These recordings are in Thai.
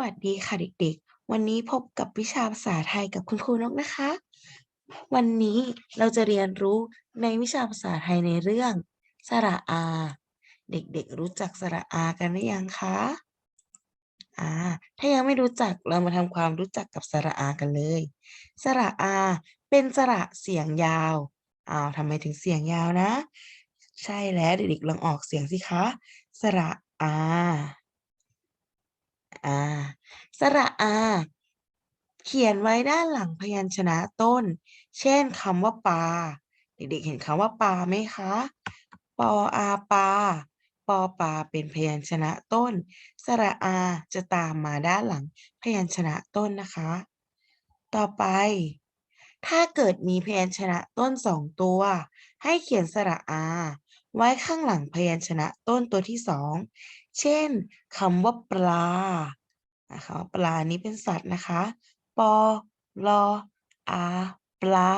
วัสดีค่ะเด็กๆ วันนี้พบกับวิชาภาษาไทยกับคุณครูนกนะคะ วันนี้เราจะเรียนรู้ในวิชาภาษาไทยในเรื่องสระอา เด็กๆ รู้จักสระอากันหรือยังคะอ่าถ้ายังไม่รู้จักเรามาทำความรู้จักกับสระอากันเลย สระอาเป็นสระเสียงยาวอ้าวทำไมถึงเสียงยาวนะ ใช่แล้วเด็กๆลองออกเสียงสิคะ สระอา อ่าสระอา เขียนไว้ด้านหลังพยัญชนะต้น เช่นคำว่าปลา เด็กๆเห็นคำว่าปลาไหมคะ ปออาปลา ปอปลาเป็นพยัญชนะต้น สระอาจะตามมาด้านหลังพยัญชนะต้นนะคะ ต่อไป ถ้าเกิดมีพยัญชนะต้นสองตัว ให้เขียนสระอา ไว้ข้างหลังพยัญชนะต้นตัวที่สอง เช่นคำว่าปลานะคะปลานี้เป็นสัตว์นะคะ ปอลออาปลา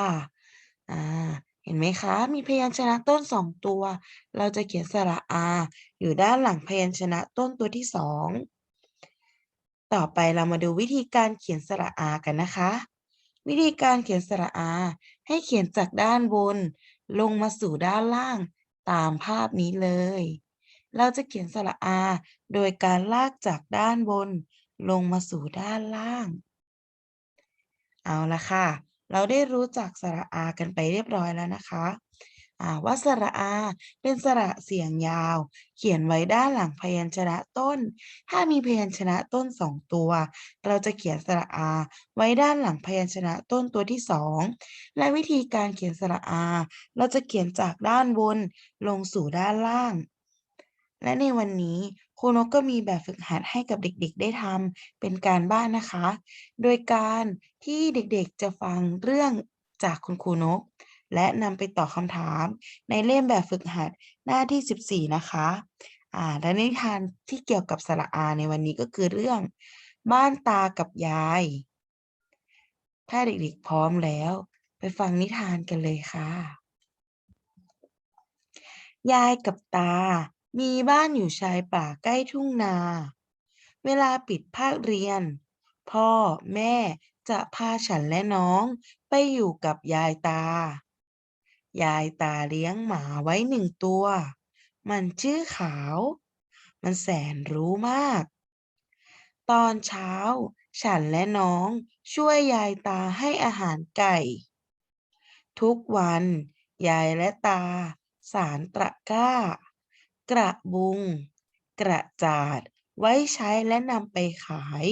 อ่าเห็นไหมคะ มีพยัญชนะต้นสองตัว เราจะเขียนสระอาอยู่ด้านหลังพยัญชนะต้นตัวที่สอง ต่อไปเรามาดูวิธีการเขียนสระอากันนะคะ วิธีการเขียนสระอา ให้เขียนจากด้านบน ลงมาสู่ด้านล่าง ตามภาพนี้เลย เราจะเขียนสระอา โดยการลากจากด้านบนลงมาสู่ด้านล่าง เอาละค่ะ เราได้รู้จักสระอากันไปเรียบร้อยแล้วนะคะ ว่าสระอา เป็นสระเสียงยาว เขียนไว้ด้านหลังพยัญชนะต้น ถ้ามีพยัญชนะต้นสองตัว เราจะเขียนสระอา ไว้ด้านหลังพยัญชนะต้นตัวที่สองและวิธีการเขียนสระอา เราจะเขียนจากด้านบนลงสู่ด้านล่าง และในวันนี้ครูนกก็มีแบบฝึกหัดให้กับเด็กๆ ได้ทำเป็นการบ้านนะคะ โดยการที่เด็กๆจะฟังเรื่องจากคุณครูนก และนำไปตอบคำถาม ในเล่มแบบฝึกหัดหน้าที่ 14 นะคะอ่าและนิทานที่เกี่ยวกับสระอาในวันนี้ก็คือเรื่อง บ้านตากับยาย ถ้าเด็กๆพร้อมแล้ว ไปฟังนิทานกันเลยค่ะ ยายกับตา มีบ้านอยู่ชายป่าใกล้ทุ่งนา เวลาปิดภาคเรียน พ่อแม่จะพาฉันและน้องไปอยู่กับยายตา ยายตาเลี้ยงหมาไว้หนึ่งตัว มันชื่อขาว มันแสนรู้มาก ตอนเช้า ฉันและน้องช่วยยายตาให้อาหารไก่ ทุกวัน ยายและตา สารตะกร้า กระบุง กระจาด ไว้ใช้และนำไปขาย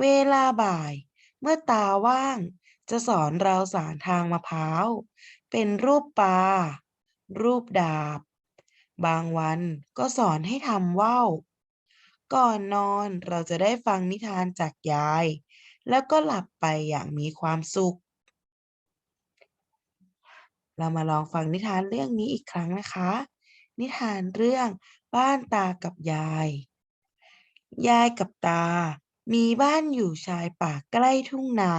เวลาบ่าย เมื่อตาว่างจะสอนเราสารทางมะพร้าว เป็นรูปปลา รูปดาบ บางวันก็สอนให้ทำว่าวก่อนนอนเราจะได้ฟังนิทานจากยาย แล้วก็หลับไปอย่างมีความสุข เรามาลองฟังนิทานเรื่องนี้อีกครั้งนะคะ นิทานเรื่องบ้านตากับยาย ยายกับตา มีบ้านอยู่ชายป่าใกล้ทุ่งนา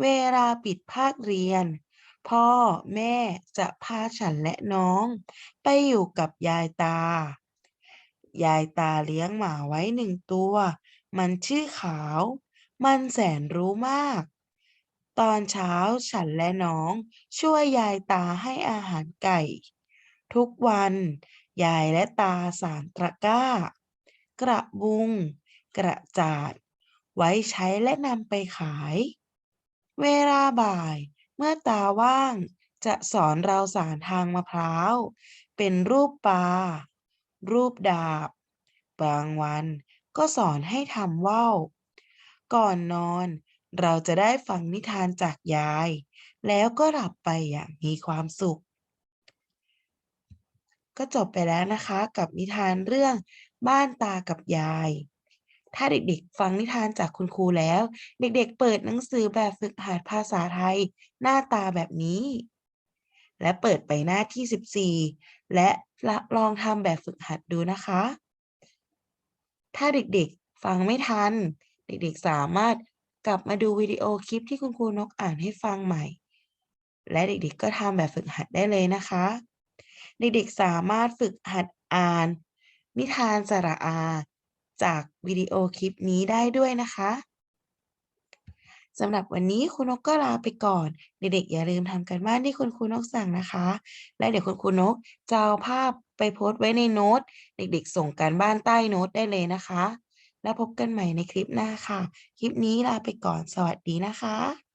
เวลาปิดภาคเรียน พ่อแม่จะพาฉันและน้อง ไปอยู่กับยายตา ยายตาเลี้ยงหมาไว้หนึ่งตัว มันชื่อขาว มันแสนรู้มาก ตอนเช้าฉันและน้องช่วยยายตาให้อาหารไก่ ทุกวัน ยายและตาสารตะกร้า กระบุง กระจาด ไว้ใช้และนำไปขาย เวลาบ่าย เมื่อตาว่างจะสอนเราสารทางมะพร้าว เป็นรูปปลา รูปดาบ บางวันก็สอนให้ทำว่าวก่อนนอนเราจะได้ฟังนิทานจากยาย แล้วก็หลับไปอย่างมีความสุข ก็จบไปแล้วนะคะกับนิทานเรื่องบ้านตากับยาย ถ้าเด็กๆ ฟังนิทานจากคุณครูแล้ว เด็กๆ เปิดหนังสือแบบฝึกหัดภาษาไทย หน้าตาแบบนี้ และเปิดไปหน้าที่ 14 และลองทำแบบฝึกหัดดูนะคะ ถ้าเด็กๆ ฟังไม่ทัน เด็กๆ สามารถกลับมาดูวิดีโอคลิปที่คุณครูนกอ่านให้ฟังใหม่ และเด็กๆ ก็ทำแบบฝึกหัดได้เลยนะคะ เด็กๆ สามารถฝึกหัดอ่าน นิทานสระอา จากวิดีโอคลิปนี้ได้ด้วยนะคะสำหรับวันนี้คุณนกก็ลาไปก่อน เด็กๆอย่าลืมทำการบ้านที่คุณครูนกสั่งนะคะ และเดี๋ยวคุณครูนกจะเอาภาพไปโพสต์ไว้ในโน้ต เด็กๆ ส่งการบ้านใต้โน้ตได้เลยนะคะ แล้วพบกันใหม่ในคลิปหน้าค่ะ คลิปนี้ลาไปก่อนสวัสดีนะคะ